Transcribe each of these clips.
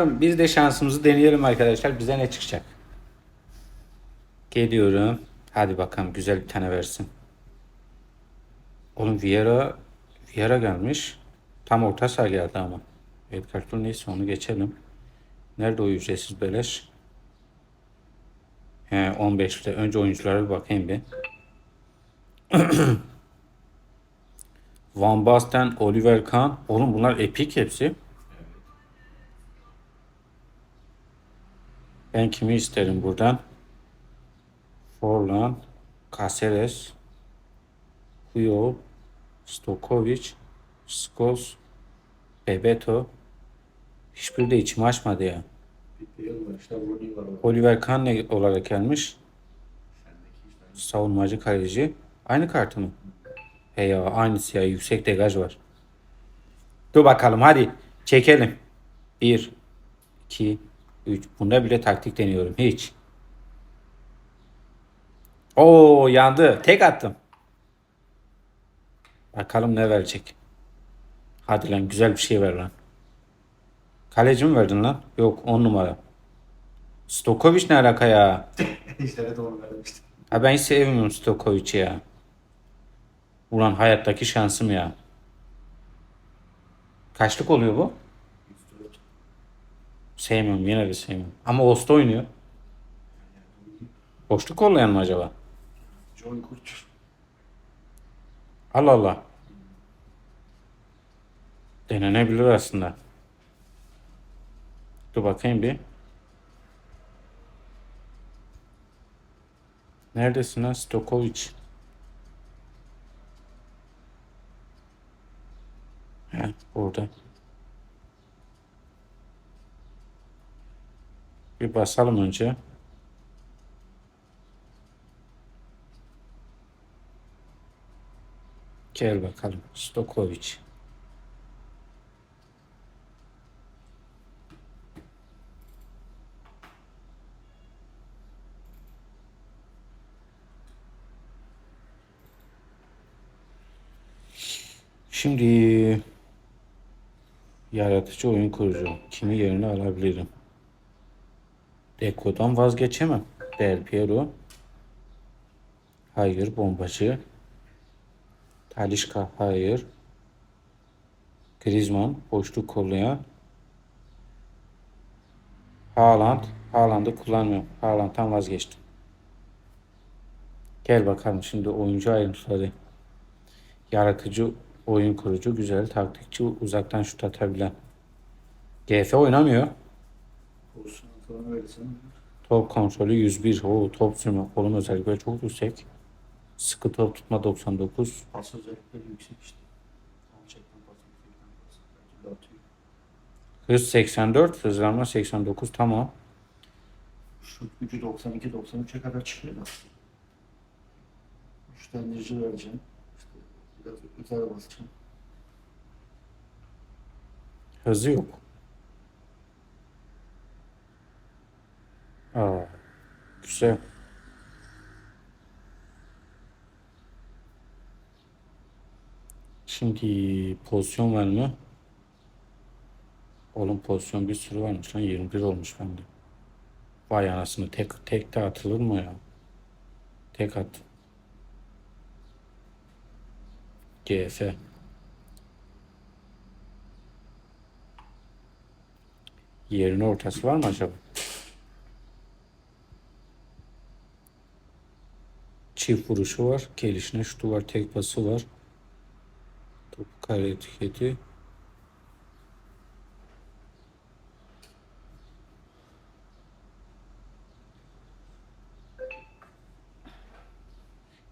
Biz de şansımızı deneyelim arkadaşlar. Bize ne çıkacak? Geliyorum. Hadi bakalım güzel bir tane versin. Oğlum Vieira Vieira gelmiş. Tam orta saha geldi ama. Edgar Tur neyse onu geçelim. Nerede o ücretsiz beleş? He 15'te. Önce oyunculara bir bakayım bir. Van Basten, Oliver Kahn. Oğlum bunlar epik hepsi. Ben kimi isterim buradan? Forlan, Caceres, Puyol, Stokovic, Scholes, Bebeto. Hiçbiri de içimi açmadı ya. Oliver Kahn ne olarak gelmiş? Savunmacı kaleci. Aynı kartı mı? He ya aynısı ya. Yüksek degaj var. Dur bakalım hadi. Çekelim. 1 2 3 Bunda bile taktik deniyorum. Hiç. Oo yandı. Tek attım. Bakalım ne verecek. Hadi lan güzel bir şey ver lan. Kaleci mi verdin lan? Yok 10 numara. Stokovic ne alaka ya? İşlere doğru vermiştim. Ha ben hiç sevmiyorum Stokovic'i ya. Ulan hayattaki şansım ya. Kaçlık oluyor bu? 104. Sevmiyorum yine de sevmiyorum. Ama Osta oynuyor. Boşluk kollayan mı acaba? John Kurtçur. Allah Allah. Denenebilir aslında. Dur bakayım bir. Neredesin lan Stokovic? He, orada. Bir basalım önce. Gel bakalım. Stokovic. Şimdi yaratıcı oyun kurucu. Kimi yerine alabilirim? Deko'dan vazgeçemem. Del Piero. Hayır bombacı. Talişka hayır. Griezmann boşluk kollayan. Haaland. Haaland'ı kullanmıyorum. Haaland'dan vazgeçtim. Gel bakalım şimdi oyuncu ayrıntıları. Yaratıcı oyun kurucu, güzel, taktikçi, uzaktan şut atabilen. GF oynamıyor. Olsun Top kontrolü 101. O top sürme kolun özellikleri çok yüksek. Sıkı top tutma 99. Pas özellikleri yüksek işte. Tam çekten pas, yüksekten pas. Her türlü atıyor. Hız 84, hızlanma 89 tamam. Şut gücü 92-93'e kadar çıkıyor da. Güçlendirici vereceğim. İşte biraz üzerine basacağım. Hızı yok. Güzel. Şimdi pozisyon var? Oğlum pozisyon bir sürü varmış lan 21 olmuş bende. Vay anasını tek tek de atılır mı ya? Tek at. GF. Yerin ortası var mı acaba? Çift vuruşu var. Gelişine şutu var. Tek pası var. Topu kare etiketi.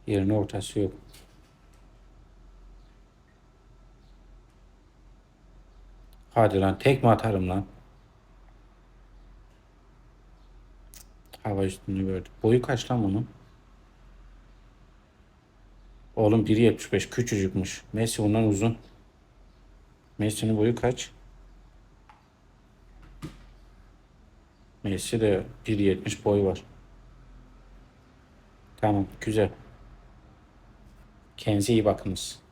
Yerin ortası yok. Hadi lan tek mi atarım lan? Hava üstünlüğü verdi. Boyu kaç lan bunun? Oğlum 1.75 küçücükmüş. Messi ondan uzun. Messi'nin boyu kaç? Messi de 1.70 boy var. Tamam güzel. Kendinize iyi bakınız.